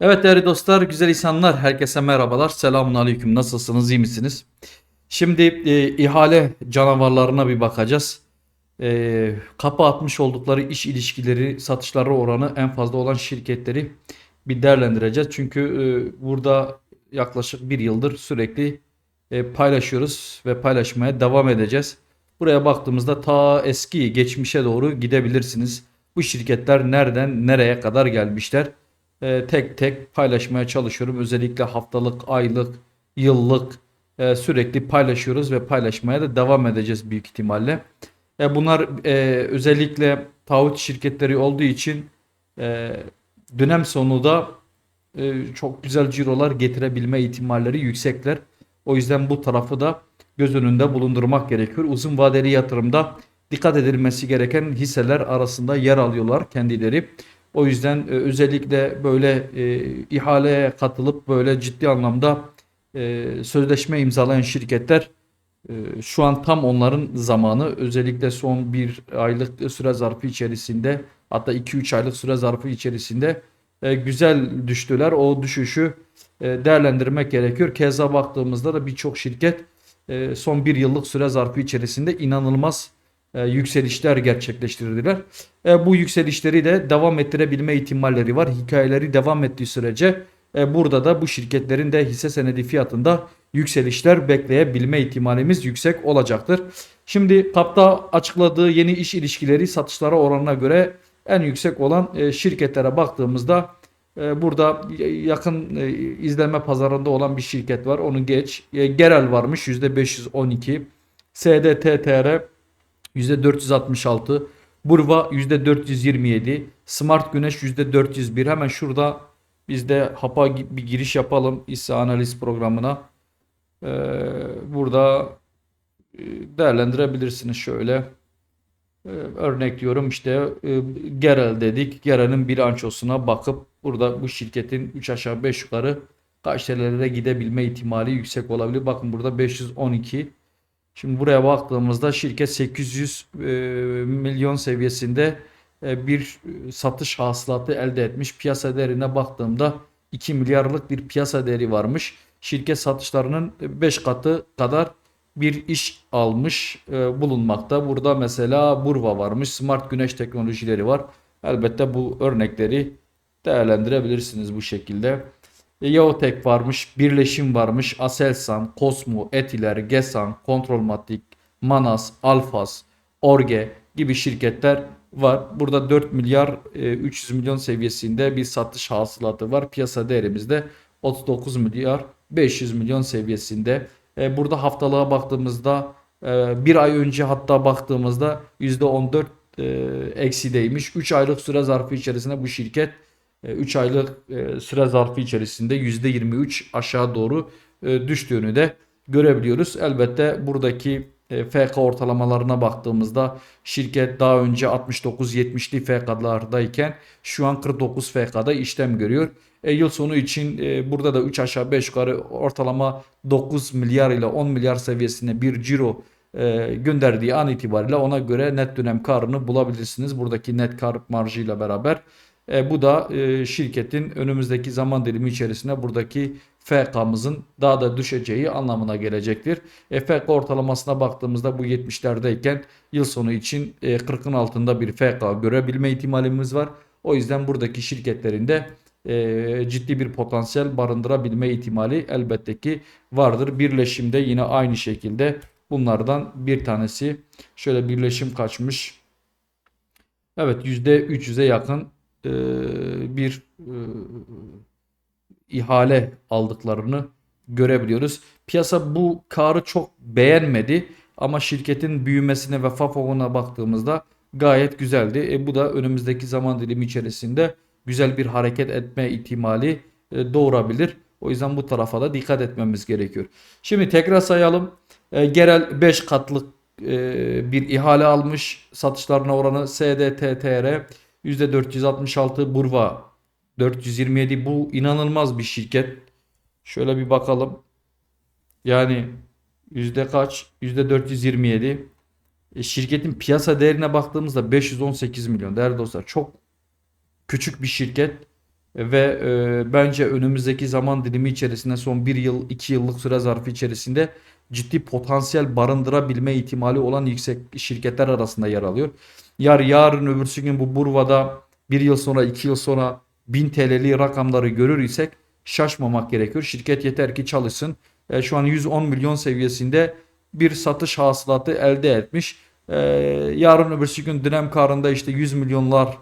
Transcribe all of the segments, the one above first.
Evet değerli dostlar, güzel insanlar, herkese merhabalar. Selamun aleyküm. Nasılsınız, iyi misiniz? Şimdi e, ihale canavarlarına bir bakacağız. E, kapı atmış oldukları iş ilişkileri, satışları oranı en fazla olan şirketleri bir değerlendireceğiz. Çünkü e, burada yaklaşık bir yıldır sürekli e, paylaşıyoruz ve paylaşmaya devam edeceğiz. Buraya baktığımızda ta eski geçmişe doğru gidebilirsiniz. Bu şirketler nereden nereye kadar gelmişler? E, tek tek paylaşmaya çalışıyorum. Özellikle haftalık, aylık, yıllık e, sürekli paylaşıyoruz ve paylaşmaya da devam edeceğiz büyük ihtimalle. E, bunlar e, özellikle taahhüt şirketleri olduğu için e, dönem sonu da e, çok güzel cirolar getirebilme ihtimalleri yüksekler. O yüzden bu tarafı da göz önünde bulundurmak gerekiyor. Uzun vadeli yatırımda dikkat edilmesi gereken hisseler arasında yer alıyorlar kendileri. O yüzden e, özellikle böyle e, ihaleye katılıp böyle ciddi anlamda e, sözleşme imzalayan şirketler e, şu an tam onların zamanı. Özellikle son bir aylık süre zarfı içerisinde hatta 2-3 aylık süre zarfı içerisinde e, güzel düştüler. O düşüşü e, değerlendirmek gerekiyor. Keza baktığımızda da birçok şirket e, son bir yıllık süre zarfı içerisinde inanılmaz yükselişler gerçekleştirdiler. E, bu yükselişleri de devam ettirebilme ihtimalleri var. Hikayeleri devam ettiği sürece e, burada da bu şirketlerin de hisse senedi fiyatında yükselişler bekleyebilme ihtimalimiz yüksek olacaktır. Şimdi KAP'ta açıkladığı yeni iş ilişkileri satışlara oranına göre en yüksek olan e, şirketlere baktığımızda e, burada yakın e, izlenme pazarında olan bir şirket var. Onu geç. E, Gerel varmış %512. SDTTR %466. Burva %427. Smart Güneş %401. Hemen şurada biz de HAP'a bir giriş yapalım hisse analiz programına. Ee, burada e, değerlendirebilirsiniz şöyle. Ee, örnek diyorum işte e, Gerel dedik. Gerel'in bilançosuna bakıp burada bu şirketin 3 aşağı 5 yukarı kaç gidebilme ihtimali yüksek olabilir. Bakın burada 512 Şimdi buraya baktığımızda şirket 800 e, milyon seviyesinde e, bir satış hasılatı elde etmiş. Piyasa değerine baktığımda 2 milyarlık bir piyasa değeri varmış. Şirket satışlarının 5 katı kadar bir iş almış e, bulunmakta. Burada mesela Burva varmış, Smart Güneş Teknolojileri var. Elbette bu örnekleri değerlendirebilirsiniz bu şekilde. Yeotek varmış, Birleşim varmış, Aselsan, Kosmo, Etiler, Gesan, Kontrolmatik, Manas, Alfas, Orge gibi şirketler var. Burada 4 milyar 300 e, milyon seviyesinde bir satış hasılatı var. Piyasa değerimizde 39 milyar 500 milyon seviyesinde. E, burada haftalığa baktığımızda e, bir ay önce hatta baktığımızda %14 eksideymiş. 3 aylık süre zarfı içerisinde bu şirket 3 e, aylık e, süre zarfı içerisinde %23 aşağı doğru e, düştüğünü de görebiliyoruz. Elbette buradaki FK ortalamalarına baktığımızda şirket daha önce 69-70'li FK'lardayken şu an 49 FK'da işlem görüyor. E, yıl sonu için burada da 3 aşağı 5 yukarı ortalama 9 milyar ile 10 milyar seviyesinde bir ciro e, gönderdiği an itibariyle ona göre net dönem karını bulabilirsiniz. Buradaki net kar marjıyla beraber. E, bu da e, şirketin önümüzdeki zaman dilimi içerisinde buradaki FK'mızın daha da düşeceği anlamına gelecektir. E, FK ortalamasına baktığımızda bu 70'lerdeyken yıl sonu için e, 40'ın altında bir FK görebilme ihtimalimiz var. O yüzden buradaki şirketlerin de e, ciddi bir potansiyel barındırabilme ihtimali elbette ki vardır. Birleşimde yine aynı şekilde bunlardan bir tanesi. Şöyle birleşim kaçmış. Evet %300'e yakın e, bir e, ihale aldıklarını görebiliyoruz. Piyasa bu karı çok beğenmedi ama şirketin büyümesine ve FAFO'na baktığımızda gayet güzeldi. E, bu da önümüzdeki zaman dilimi içerisinde güzel bir hareket etme ihtimali e, doğurabilir. O yüzden bu tarafa da dikkat etmemiz gerekiyor. Şimdi tekrar sayalım. E, Gerel 5 katlık e, bir ihale almış. Satışlarına oranı SDTTR %466 Burva 427 bu inanılmaz bir şirket. Şöyle bir bakalım. Yani yüzde kaç? Yüzde 427. E, şirketin piyasa değerine baktığımızda 518 milyon değerli dostlar. Çok küçük bir şirket. ve e, bence önümüzdeki zaman dilimi içerisinde son 1 yıl 2 yıllık süre zarfı içerisinde ciddi potansiyel barındırabilme ihtimali olan yüksek şirketler arasında yer alıyor. Yar yarın öbürsü gün bu Burva'da 1 yıl sonra 2 yıl sonra 1000 TL'li rakamları görür isek şaşmamak gerekiyor. Şirket yeter ki çalışsın. E, şu an 110 milyon seviyesinde bir satış hasılatı elde etmiş. E, yarın öbürsü gün dönem karında işte 100 milyonlar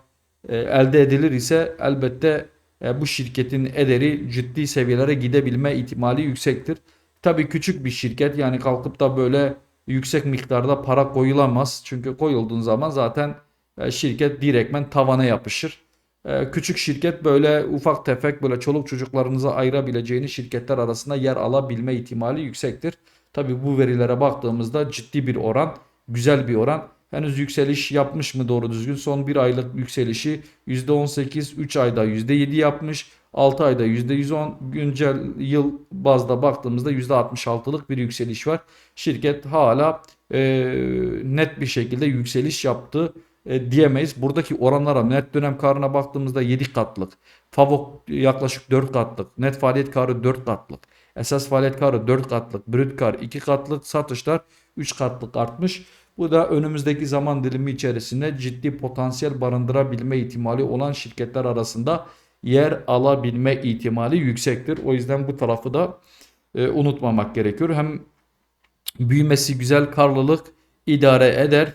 e, elde edilir ise elbette e, bu şirketin ederi ciddi seviyelere gidebilme ihtimali yüksektir. Tabii küçük bir şirket yani kalkıp da böyle yüksek miktarda para koyulamaz. Çünkü koyulduğun zaman zaten e, şirket direktmen tavana yapışır. E, Küçük şirket böyle ufak tefek böyle çoluk çocuklarınıza ayırabileceğiniz şirketler arasında yer alabilme ihtimali yüksektir. Tabii bu verilere baktığımızda ciddi bir oran, güzel bir oran. Henüz yükseliş yapmış mı doğru düzgün? Son bir aylık yükselişi %18, 3 ayda %7 yapmış. 6 ayda %110 güncel yıl bazda baktığımızda %66'lık bir yükseliş var. Şirket hala e, net bir şekilde yükseliş yaptı e, diyemeyiz. Buradaki oranlara net dönem karına baktığımızda 7 katlık. FAVÖK yaklaşık 4 katlık. Net faaliyet karı 4 katlık. Esas faaliyet karı 4 katlık. Brüt kar 2 katlık. Satışlar 3 katlık artmış. Bu da önümüzdeki zaman dilimi içerisinde ciddi potansiyel barındırabilme ihtimali olan şirketler arasında yer alabilme ihtimali yüksektir. O yüzden bu tarafı da e, unutmamak gerekiyor. Hem büyümesi güzel karlılık idare eder.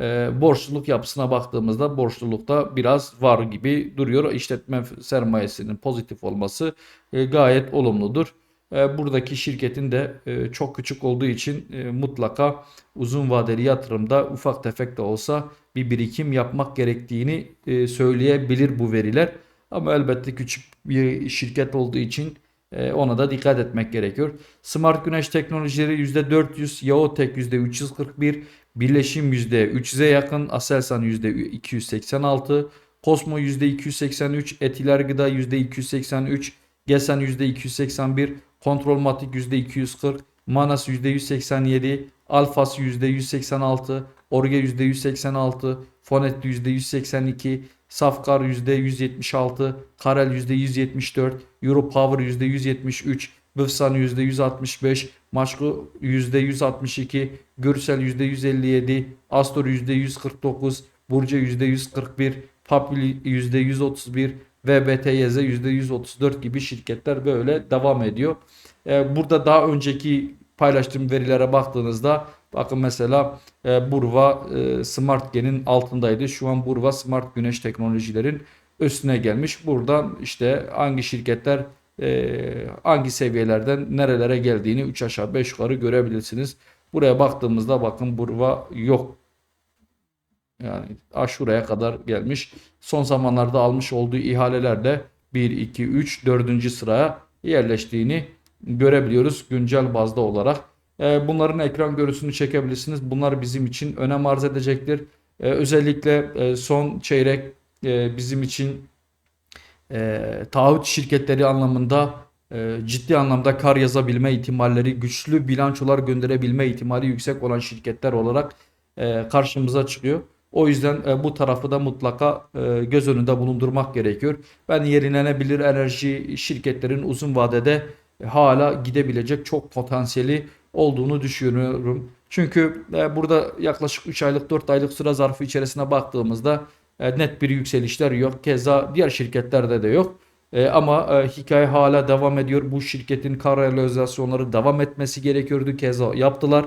E, borçluluk yapısına baktığımızda borçlulukta biraz var gibi duruyor. İşletme sermayesinin pozitif olması e, gayet olumludur. E, buradaki şirketin de e, çok küçük olduğu için e, mutlaka uzun vadeli yatırımda ufak tefek de olsa bir birikim yapmak gerektiğini e, söyleyebilir bu veriler. Ama elbette küçük bir şirket olduğu için e, ona da dikkat etmek gerekiyor. Smart Güneş Teknolojileri %400, Yaotek %341, Birleşim %300'e yakın, Aselsan %286, Kosmo %283, Etiler Gıda %283, Gesen %281, Kontrolmatik %240, Manas %187, Alfas %186, Orge %186, Fonet %182, Safkar %176, Karel %174, Europower %173, Bıfsan %165, Maşku %162, Gürsel %157, Astor %149, Burcu %141, Papil %131, VBTYZ %134 gibi şirketler böyle devam ediyor. Ee, burada daha önceki paylaştığım verilere baktığınızda bakın mesela e, Burva e, Smart altındaydı. Şu an Burva Smart Güneş Teknolojilerin üstüne gelmiş. Buradan işte hangi şirketler e, hangi seviyelerden nerelere geldiğini 3 aşağı 5 yukarı görebilirsiniz. Buraya baktığımızda bakın Burva yok. Yani aşuraya kadar gelmiş. Son zamanlarda almış olduğu ihalelerle 1, 2, 3, 4. sıraya yerleştiğini görebiliyoruz güncel bazda olarak. E, bunların ekran görüntüsünü çekebilirsiniz. Bunlar bizim için önem arz edecektir. E, özellikle e, son çeyrek bizim için taahhüt şirketleri anlamında ciddi anlamda kar yazabilme ihtimalleri, güçlü bilançolar gönderebilme ihtimali yüksek olan şirketler olarak karşımıza çıkıyor. O yüzden bu tarafı da mutlaka göz önünde bulundurmak gerekiyor. Ben yenilenebilir enerji şirketlerin uzun vadede hala gidebilecek çok potansiyeli olduğunu düşünüyorum. Çünkü e, burada yaklaşık 3 aylık 4 aylık süre zarfı içerisine baktığımızda e, net bir yükselişler yok. Keza diğer şirketlerde de yok. E, ama e, hikaye hala devam ediyor. Bu şirketin kar realizasyonları devam etmesi gerekiyordu. Keza yaptılar.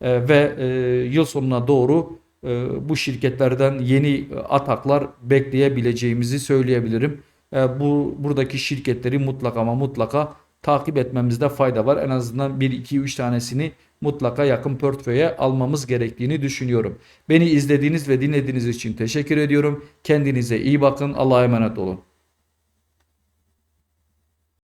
E, ve e, yıl sonuna doğru e, bu şirketlerden yeni ataklar bekleyebileceğimizi söyleyebilirim. E, bu buradaki şirketleri mutlaka ama mutlaka takip etmemizde fayda var. En azından 1 2 3 tanesini mutlaka yakın portföye almamız gerektiğini düşünüyorum. Beni izlediğiniz ve dinlediğiniz için teşekkür ediyorum. Kendinize iyi bakın. Allah'a emanet olun.